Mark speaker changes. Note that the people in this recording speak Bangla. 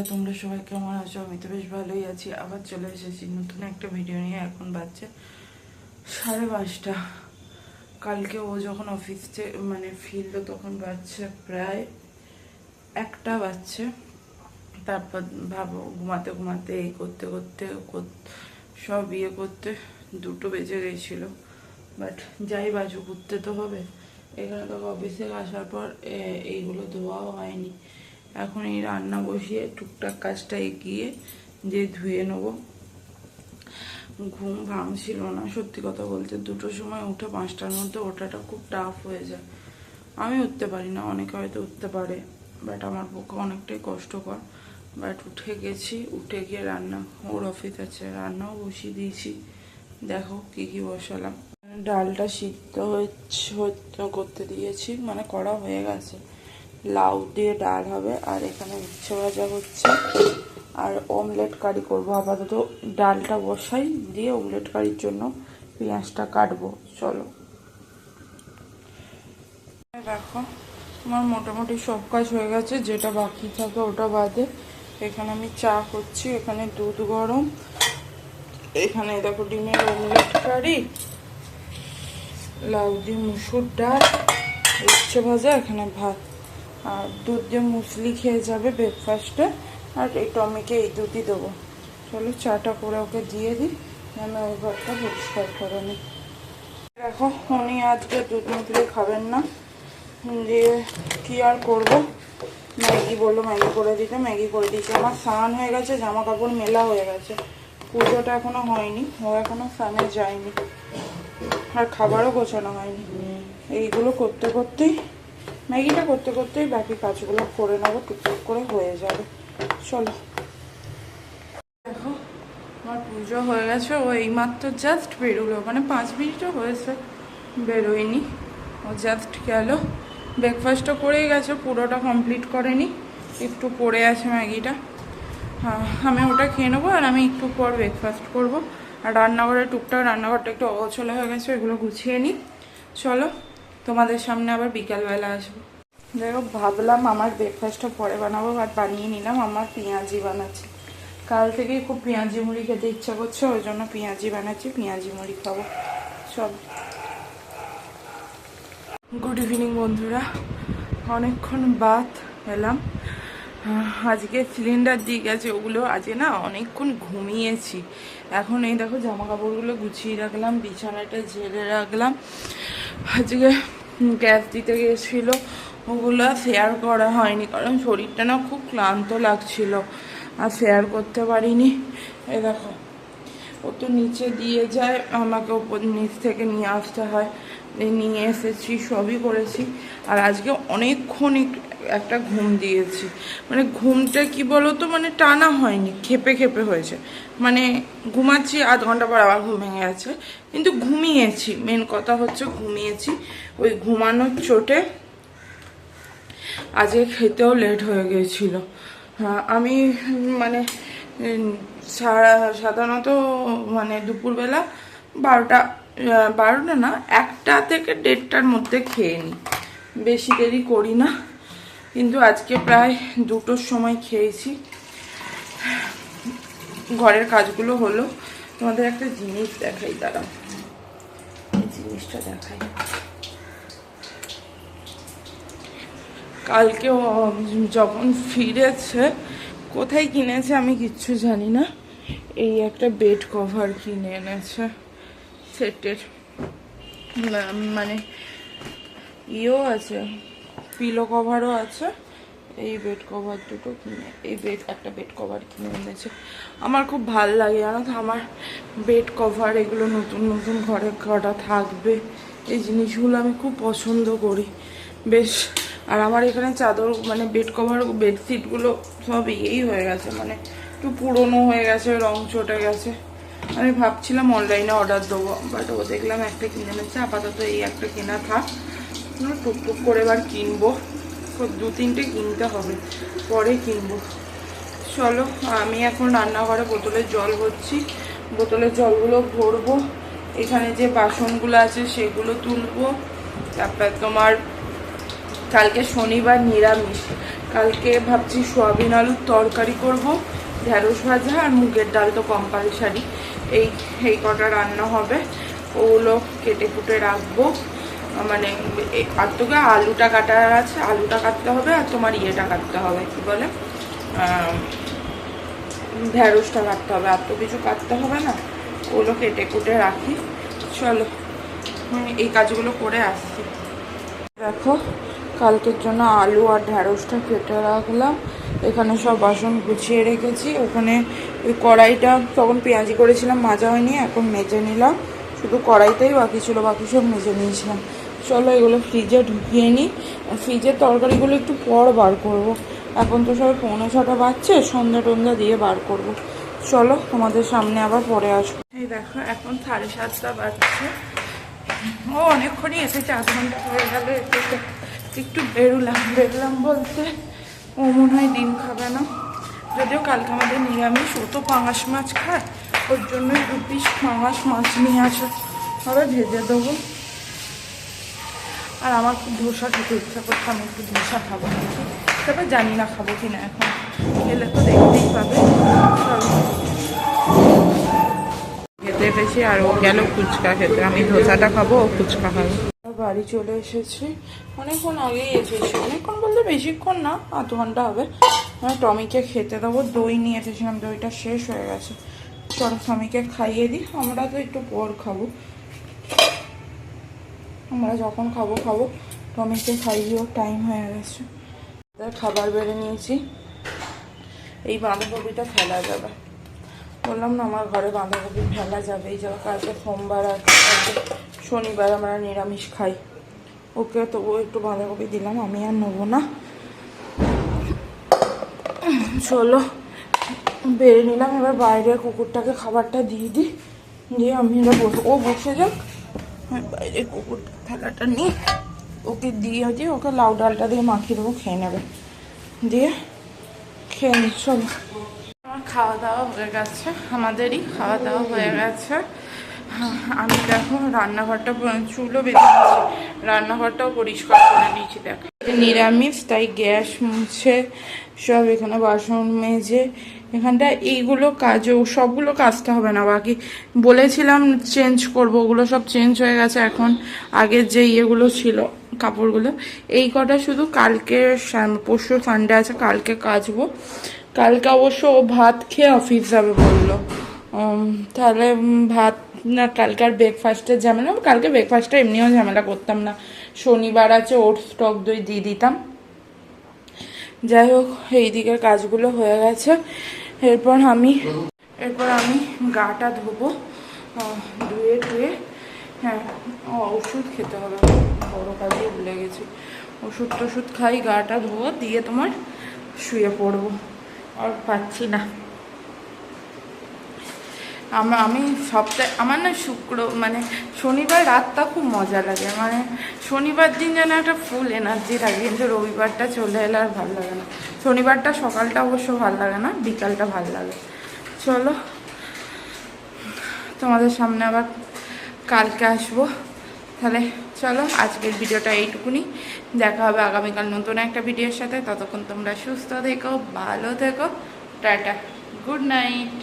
Speaker 1: বন্ধুরা তোমরা সবাই কেমন আছো? আমি তো বেশ ভালোই আছি। আবার চলে এসেছি নতুন একটা ভিডিও নিয়ে। এখন বাজছে সাড়ে পাঁচটা। কালকে ও যখন অফিস মানে ফিরলো তখন বাজছে প্রায় একটা বাজছে। তারপর ভাবো, ঘুমাতে ঘুমাতে এই করতে করতে সব ইয়ে করতে দুটো বেজে গেছিল। বাট যাই বাজু ঘুরতে তো হবে। এখানে তো অফিস আসার পর এইগুলো ধোয়াও হয়নি। এখন এই রান্না বসিয়ে টুকটাক কাজটা এগিয়ে যে ধুয়ে নেব। ঘুম ভাঙছিল না, সত্যি কথা বলতে। দুটোর সময় উঠে পাঁচটার মধ্যে ওঠাটা খুব টাফ হয়ে যায়। আমি উঠতে পারি না, অনেকে হয়তো উঠতে পারে বাট আমার পক্ষে অনেকটাই কষ্টকর। বাট উঠে গেছি, উঠে গিয়ে রান্না, ওর অফিস আছে, রান্নাও বসিয়ে দিয়েছি। দেখো কি কি বসালাম। ডালটা সিদ্ধ হচ্ছে করতে দিয়েছি মানে করা হয়ে গেছে। লাউ দিয়ে ডাল হবে, আর এখানে উচ্ছে ভাজা হচ্ছে। আর অমলেট কারি করব আপাতত। ডালটা বসাই দিয়ে অমলেট কারির জন্য পেঁয়াজটা কাটবো। চলো। দেখো, আমার মোটামুটি সব কাজ হয়ে গেছে, যেটা বাকি থাকে ওটা বাদে। এখানে আমি চা করছি, এখানে দুধ গরম। এখানে দেখো ডিমের অমলেট কারি লাউ দিয়ে মুসুর ডাল, উচ্ছে ভাজা, এখানে ভাত। আর দুধ দিয়ে মুসলি খেয়ে যাবে ব্রেকফাস্টে আর এই টমিকে এই দুধই দেবো। চলো চাটা করে ওকে দিয়ে দিই আমি ওই ঘরটা পরিষ্কার করে নিই। দেখো, উনি আজকে দুধ মুসলি খাবেন না। দিয়ে কি আর করব? ম্যাগি বলল, ম্যাগি করে দিতে, ম্যাগি করে দিয়েছি। আমার স্নান হয়ে গেছে জামা কাপড় মেলা হয়ে গেছে। পুজোটা এখনও হয়নি, ও এখনও স্নানে যায়নি। আর খাবারও গোছানো হয়নি। এইগুলো করতে করতেই ম্যাগিটা করতে করতেই বাকি কাজগুলো করে নেব, টুকটুক করে হয়ে যাবে। চলো। দেখো, আমার পুজো হয়ে গেছে, ও এইমাত্র জাস্ট বেরোলো মানে পাঁচ মিনিটও হয়েছে, বেরোয়নি। ও জাস্ট গেল। ব্রেকফাস্টও করেই গেছে, পুরোটা কমপ্লিট করেনি, একটু পড়ে আছে ম্যাগিটা। হ্যাঁ আমি ওটা খেয়ে নেব আর আমি একটু পর ব্রেকফাস্ট করব। আর রান্নাঘরে টুকটাক রান্নাঘরটা একটু অগোছলো হয়ে গেছে এগুলো গুছিয়ে নিই। চলো। তোমাদের সামনে আবার বিকালবেলা আসব। দেখো ভাবলাম আমার ব্রেকফাস্টটা পরে বানাবো, আর বানিয়ে নিলাম, আমার পেঁয়াজি বানাচ্ছি। কাল থেকেই খুব পেঁয়াজি মুড়ি খেতে ইচ্ছা করছে, ওই জন্য পেঁয়াজি বানাচ্ছি, পেঁয়াজি মুড়ি খাব। সব গুড ইভিনিং বন্ধুরা। অনেকক্ষণ বাদ এলাম। আজকে সিলিন্ডার দিয়ে গেছে, ওগুলো আজকে না অনেকক্ষণ ঘুমিয়েছি। এখন এই দেখো জামা কাপড়গুলো গুছিয়ে রাখলাম, বিছানাটা ঝেড়ে রাখলাম। আজকে গ্যাস দিতে গিয়েছিল ওগুলো শেয়ার করা হয়নি, কারণ শরীরটা না খুব ক্লান্ত লাগছিল। আর শেয়ার করতে পারিনি। এ দেখো, ও তো নিচে দিয়ে যায়, আমাকে ওপর নিচ থেকে নিয়ে আসতে হয়। নিয়ে এসেছি, সবই করেছি। আর আজকে অনেকক্ষণ একটা ঘুম দিয়েছি। মানে ঘুমটা কি বলো তো মানে টানা হয়নি খেপে খেপে হয়েছে। মানে ঘুমাচ্ছি আধ ঘণ্টা পর আবার ঘুম গেছে। কিন্তু ঘুমিয়েছি। মেন কথা হচ্ছে ঘুমিয়েছি। ওই ঘুমানোর চোটে আজকে খেতেও লেট হয়ে গিয়েছিল। হ্যাঁ, আমি মানে সারা- সাধারণত মানে দুপুরবেলা বারোটা বারোটা না একটা থেকে দেড়টার মধ্যে খেয়ে নিই। বেশি দেরি করি না। কিন্তু আজকে প্রায় দুটোর সময় খেয়েছি। ঘরের কাজগুলো হলো। তোমাদের একটা জিনিস দেখাই, দাঁড়াও। এই জিনিসটা দেখাই। কালকে যখন ফিরেছে, কোথায় কিনেছে আমি কিচ্ছু জানি না। এই একটা বেড কভার কিনে এনেছে, সেটের। মানে ইও আছে। পিলো কভারও আছে। এই বেড কভার দুটো কিনে, এই বেড একটা বেড কভার কিনে এনেছে। আমার খুব ভালো লাগে জানো তো, আমার বেড কভার এগুলো নতুন নতুন ঘরে করা থাকবে। এই জিনিসগুলো আমি খুব পছন্দ করি। বেশ, আর আমার এখানে চাদর মানে বেড কভার বেডশিটগুলো সব ইয়েই হয়ে গেছে মানে একটু পুরনো হয়ে গেছে, রং চটে গেছে। আমি ভাবছিলাম অনলাইনে অর্ডার দেবো বাট ও দেখলাম একটা কিনে নিচ্ছে আপাতত এই একটা কেনা থাক। টুকটুক করে এবার কিনবো। দু তিনটে কিনতে হবে, পরে কিনবো। চলো, আমি এখন রান্নাঘরে বোতলের জল ভরছি। বোতলের জলগুলো ভরবো। এখানে যে বাসনগুলো আছে সেগুলো তুলবো। তারপর তোমার কালকে শনিবার নিরামিষ। কালকে ভাবছি সোয়াবিন আলুর তরকারি করব, ঢেঁড়স ভাজা আর মুগের ডাল তো কম্পালসারি এই এই কটা রান্না হবে। ওগুলো কেটে কুটে রাখব। মানে আর তোকে আলুটা কাটার আছে, আলুটা কাটতে হবে আর তোমার ইয়েটা কাটতে হবে, কি বলে? ঢ্যাঁড়সটা কাটতে হবে, আর তো কিছু কাটতে হবে না। ওগুলো কেটে কুটে রাখি। চলো এই কাজগুলো করে আসছি। দেখো, কালকের জন্য আলু আর ঢ্যাঁড়সটা কেটে রাখলাম। এখানে সব বাসন গুছিয়ে রেখেছি। ওখানে ওই কড়াইটা, তখন পেঁয়াজি করেছিলাম মাজা হয়নি, এখন মেজে নিলাম। শুধু কড়াইটাই বাকি ছিল, বাকি সব মেজে নিয়েছিলাম। চলো এগুলো ফ্রিজে ঢুকিয়ে নিই ফ্রিজের তরকারিগুলো একটু পর বার করব। এখন তো সবাই পৌনে ছটা বাজছে, সন্ধ্যা টন্ধা দিয়ে বার করব। চলো তোমাদের সামনে আবার পরে আসব। এই দেখো, এখন সাড়ে সাতটা বাজছে। ও, অনেকক্ষণই এসেছে, আধ ঘণ্টা হয়ে গেল এসেছে। একটু বেরোলাম বেরোলাম বলতে। ও মনে হয় ডিম খাবে না। যদিও কালকে আমাদের নিরামিষ, ও তো পাঙাশ মাছ খায়। ওর জন্যই দু পিস পাঙাশ মাছ নিয়ে আসে। হবে ভেজে দেবো। আর আমার খুব ধোসা খেতে ইচ্ছা করছে আমি একটু ধোসা খাব তবে জানি না খাব কি না এখন। খেলে তো দেখতেই পাবে। খেতে এসেছি আর ও গেল ফুচকা খেতে। আমি ধোসাটা খাব ও ফুচকা খাব। বাড়ি চলে এসেছি। অনেকক্ষণ আগেই এসেছি। অনেকক্ষণ বলতে বেশিক্ষণ না আধ ঘণ্টা হবে। আমি টমিকে খেতে দেবো দই নিয়ে এসেছিলাম দইটা শেষ হয়ে গেছে। চলো টমিকে খাইয়ে দিই আমরা তো একটু পর খাব। আমরা যখন খাব খাব। টমিকে খাইয়েও টাইম হয়ে গেছে। খাবার বেড়ে নিয়েছি। এই বাঁধাকপিটা ফেলা যাবে। বললাম, না, আমার ঘরে বাঁধাকপি ফেলা যাবে। এই যাওয়া কালকে সোমবার আর শনিবার আমরা নিরামিষ খাই। ওকে তবুও একটু বাঁধাকপি দিলাম, আমি আর নেব না। চলো, বেড়ে নিলাম। এবার বাইরে কুকুরটাকে খাবারটা দিয়ে দিই। দিয়ে আমি এবার বসে, ও বসে যাক। বাইরে কুকুর থালাটা নিয়ে ওকে দিয়ে দিয়ে ওকে লাউ ডালটা দিয়ে মাখিয়ে দেবো, খেয়ে নেবে। দিয়ে খেয়ে নি, চলো। আমার খাওয়া দাওয়া হয়ে গেছে, আমাদেরই খাওয়া দাওয়া হয়ে গেছে। আমি দেখো রান্নাঘরটা প- চুলও বেঁধে নিয়েছি, রান্নাঘরটাও পরিষ্কার করে নিয়েছি, দেখো। নিরামিষ, তাই গ্যাস মুছে সব এখানে বাসন মেজে এখানটা এইগুলো কাজও সবগুলো কাজতে হবে না। বাকি বলেছিলাম চেঞ্জ করব, ওগুলো সব চেঞ্জ হয়ে গেছে এখন। আগের যে ইয়েগুলো ছিল, কাপড়গুলো, এই কটা শুধু কালকে পরশু সানডে আছে, কালকে কাচবো। কালকে অবশ্য ও ভাত খেয়ে অফিস যাবে বলল। তাহলে ভাত, না কালকে আর ব্রেকফাস্টের ঝামেলা কালকে ব্রেকফাস্টটা এমনিও ঝামেলা করতাম না। শনিবার আছে ওটস টক দই দিয়ে দিতাম। যাই হোক, এই দিকের কাজগুলো হয়ে গেছে। এরপর আমি এরপর আমি গাটা ধোবো। ধুয়ে ধুয়ে হ্যাঁ ওষুধ খেতে হবে। বড়ো কাজে ভুলে গেছি। ওষুধ টষুধ খাই, গাটা ধোবো, দিয়ে তোমার শুয়ে পড়ব। আর পাচ্ছি না। আমার আমি সপ্তাহে, আমার না শুক্র মানে শনিবার রাতটা খুব মজা লাগে। মানে শনিবার দিন যেন একটা ফুল এনার্জি থাকে কিন্তু রবিবারটা চলে এলে আর ভালো লাগে না। শনিবারটা সকালটা অবশ্য ভালো লাগে না, বিকালটা ভালো লাগে। চলো, তোমাদের সামনে আবার কালকে আসব। তাহলে চলো, আজকের ভিডিওটা এইটুকুনি। দেখা হবে আগামীকাল নতুন একটা ভিডিওর সাথে। ততক্ষণ তোমরা সুস্থ থেকো, ভালো থেকো। Tata, good night.